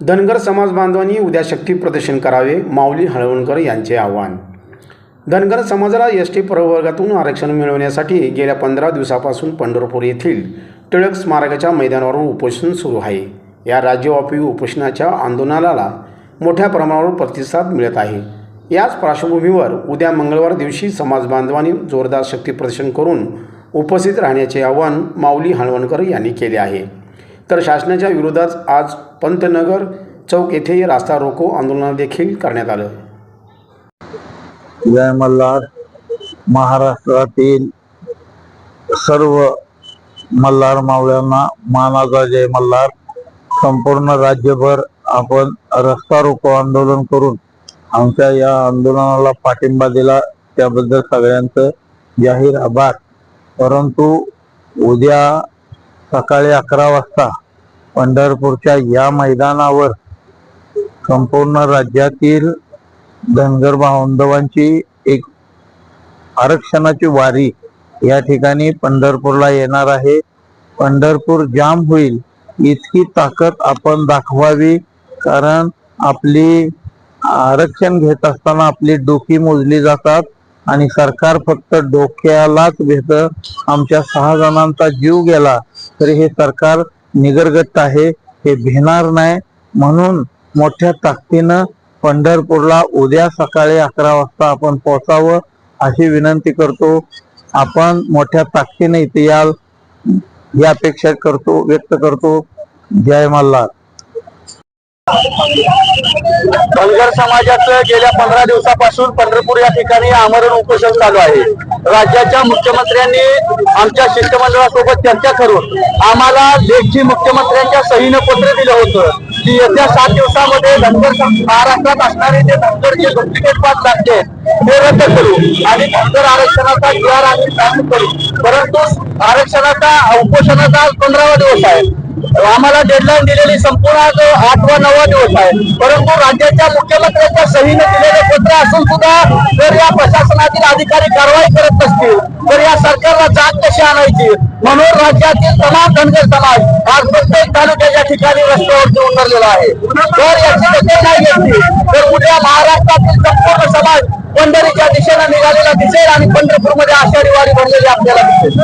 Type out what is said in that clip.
धनगर समाज बांधवांनी उद्या शक्ती प्रदर्शन करावे माऊली हळवणकर यांचे आव्हान. धनगर समाजाला एस टी प्रवर्गातून आरक्षण मिळवण्यासाठी गेल्या पंधरा दिवसापासून पंढरपूर येथील टिळक स्मारकाच्या मैदानावर उपोषण सुरू आहे. या राज्यव्यापी उपोषणाच्या आंदोलनाला मोठ्या प्रमाणावर प्रतिसाद मिळत आहे. याच पार्श्वभूमीवर उद्या मंगळवार दिवशी समाज बांधवांनी जोरदार शक्ती प्रदर्शन करून उपस्थित राहण्याचे आवाहन माऊली हळवणकर यांनी केले आहे. तर शासनाच्या विरोधात आज पंतनगर चौक येथे रास्ता रोको आंदोलन देखील करण्यात आलं. जय मल्हार. महाराष्ट्रातील सर्व मल्हार मावळ्यांना मानाचा जय मल्हार. संपूर्ण राज्यभर आपण रस्ता रोको आंदोलन करून आमच्या या आंदोलनाला पाठिंबा दिला. त्याबद्दल सगळ्यांचं जाहीर आभार. परंतु उद्या सकाळी अकरा वाजता पंढरपूरच्या या मैदानावर संपूर्ण राज्यातील धनगर बांधवांची एक आरक्षणाची वारी या ठिकाणी पंढरपूरला येणार आहे. पंढरपूर जाम होईल इतकी ताकद आपण दाखवावी कारण आपली आरक्षण घेत असताना आपली डोकी मोजली जातात आणि सरकार फक्त डोक्यालाच घेत. आमच्या सहा जणांचा जीव गेला. तरी हे सरकार निगरगत आहे हे भिणार नाही. म्हणून मोठ्या ताकदीनं पंढरपूरला उद्या सकाळी अकरा वाजता आपण पोहोचावं अशी विनंती करतो. आपण मोठ्या ताकदीने इथे याल ही अपेक्षा करतो व्यक्त करतो. जय मल्हार. धनगर समाजाचं गेल्या पंधरा दिवसापासून पंढरपूर या ठिकाणी आमरण उपोषण चालू आहे. राज्याच्या मुख्यमंत्र्यांनी आमच्या शिष्टमंडळासोबत चर्चा करून आम्हाला लेखी मुख्यमंत्र्यांच्या सहीनं पत्र दिलं होतं. की येत्या सात दिवसामध्ये धनगर महाराष्ट्रात असणारे जे धनगरचे डुप्लिकेट पास लागते ते रद्द करू आणि धनगर आरक्षणाचा जी आर आम्ही लागू करू. परंतु आरक्षणाचा उपोषणाचा आज पंधरावा दिवस आहे. आम्हाला डेडलाईन दिलेली संपूर्ण आठ आठवा नववा दिवस आहे. परंतु राज्याच्या मुख्यमंत्र्यांच्या सहीने दिलेले पत्र असून सुद्धा जर या प्रशासनातील अधिकारी कारवाई करत नसतील तर या सरकारला जात कशी आणायची? म्हणून राज्यातील तमाम धनगर समाज आज प्रत्येक तालुक्याच्या ठिकाणी रस्त्यावरती उतरलेला आहे. जर याची दखल नाही घेतली तर उद्या महाराष्ट्रातील संपूर्ण समाज पंढरीच्या दिशेने निघालेला दिसेल आणि पंढरपूरमध्ये आषाढी वारी भरलेली आपल्याला दिसेल.